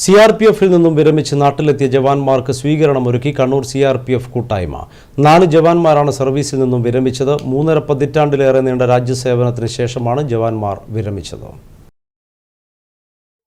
C R P എഫിൽ നിന്നും വിരമിച്ച് നാട്ടിലെത്തിയ ജവാന്മാർക്ക് സ്വീകരണമൊരുക്കി Kannur C R P F കൂട്ടായ്മ. നാല് ജവാന്മാരാണ് സർവീസിൽ നിന്നും വിരമിച്ചത്. മൂന്നര പതിറ്റാണ്ടിലേറെ നീണ്ട രാജ്യസേവനത്തിന് ശേഷമാണ് ജവാന്മാർ വിരമിച്ചത്.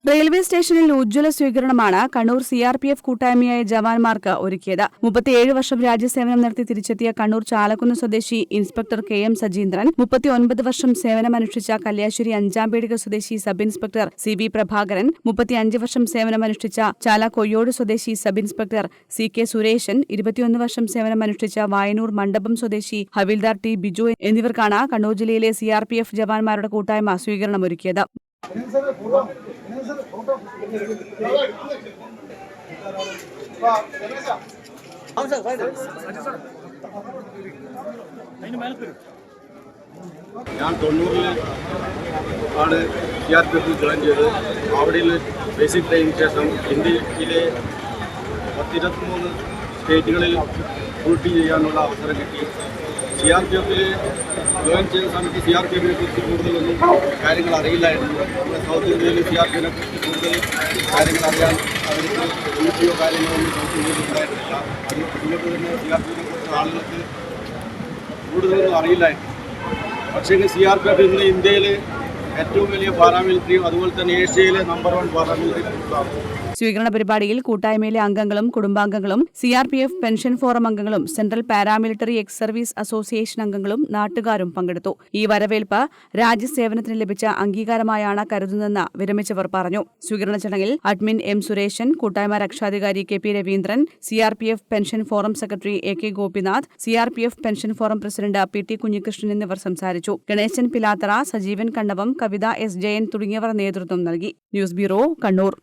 റെയിൽവേ സ്റ്റേഷനിൽ ഉജ്ജ്വല സ്വീകരണമാണ് Kannur C R P F കൂട്ടായ്മയായ ജവാന്മാർക്ക് ഒരുക്കിയത്. മുപ്പത്തിയേഴ് വർഷം രാജ്യസേവനം നടത്തി തിരിച്ചെത്തിയ കണ്ണൂർ ചാലക്കുന്ന് സ്വദേശി ഇൻസ്പെക്ടർ കെ എം സജീന്ദ്രൻ മുപ്പത്തിയൊൻപത് വർഷം സേവനമനുഷ്ഠിച്ച കല്യാശ്ശേരി അഞ്ചാം പേടിക സ്വദേശി sub inspector C B Prabhakaran മുപ്പത്തിയഞ്ച് വർഷം സേവനമനുഷ്ഠിച്ച ചാല കൊയ്യോട് സ്വദേശി sub inspector C K Suresan ഇരുപത്തിയൊന്ന് വർഷം സേവനമനുഷ്ഠിച്ച വായനൂർ മണ്ഡപം സ്വദേശി ഹവിൽദാർ ടി ബിജു എന്നിവർക്കാണ് കണ്ണൂർ ജില്ലയിലെ സി ആർ പി എഫ് ജവാന്മാരുടെ കൂട്ടായ്മ സ്വീകരണമൊരുക്കിയത്. ഞാൻ തൊണ്ണൂറിൽ ആണ് സി ആർ പി എഫിൽ ജോയിൻ ചെയ്തത്. അവിടെ ബേസിക് ട്രെയിനിങ് ശേഷം ഇന്ത്യയിലെ പത്തിരുപത്തിമൂന്ന് സ്റ്റേറ്റുകളിൽ ഡ്യൂട്ടി ചെയ്യാനുള്ള അവസരം കിട്ടി. സി ആർ പി എഫിൽ ജോയിൻ ചെയ്ത സമയത്ത് സി ആർ പി എഫിനെ കുറിച്ച് കൂടുതലൊന്നും കാര്യങ്ങൾ അറിയില്ലായിരുന്നു. നമ്മുടെ സൗത്ത് ഇന്ത്യയിൽ സി ആർ പി എഫിനെ കുറിച്ച് കൂടുതൽ കാര്യങ്ങൾ അറിയാൻ അവർക്ക് ഡ്യൂട്ടിയോ കാര്യങ്ങളൊന്നും സൗത്ത് ഇന്ത്യയിൽ ഉണ്ടായിട്ടില്ല അത് മുന്നോട്ട് തന്നെ സി ആർ പി എഫിനെ കുറിച്ച് ആളുകൾക്ക് കൂടുതലൊന്നും അറിയില്ലായിരുന്നു. പക്ഷേ സി ആർ പി എഫ് ഇന്ന് ഇന്ത്യയിലെ ഏറ്റവും വലിയ പാരാമിലിറ്ററിയും അതുപോലെ തന്നെ ഏഷ്യയിലെ നമ്പർ വൺ പാരാമിലിറ്ററി സ്വീകരണ പരിപാടിയിൽ കൂട്ടായ്മയിലെ അംഗങ്ങളും കുടുംബാംഗങ്ങളും C R P F pension forum അംഗങ്ങളും central paramilitary ex service association അംഗങ്ങളും നാട്ടുകാരും പങ്കെടുത്തു. ഈ വരവേൽപ്പ് രാജ്യസേവനത്തിന് ലഭിച്ച അംഗീകാരമായാണ് കരുതുന്നതെന്ന് വിരമിച്ചവർ പറഞ്ഞു. സ്വീകരണ ചടങ്ങിൽ അഡ്മിൻ എം സുരേഷൻ കൂട്ടായ്മ രക്ഷാധികാരി K P Raveendran C R P F pension forum secretary A K Gopinath C R P F pension forum president P T Kunhikrishnan എന്നിവർ സംസാരിച്ചു. ഗണേശൻ പിലാത്തറ സജീവൻ കണ്ണവം കവിത എസ് ജയൻ തുടങ്ങിയവർ നേതൃത്വം നൽകി. News bureau Kannur.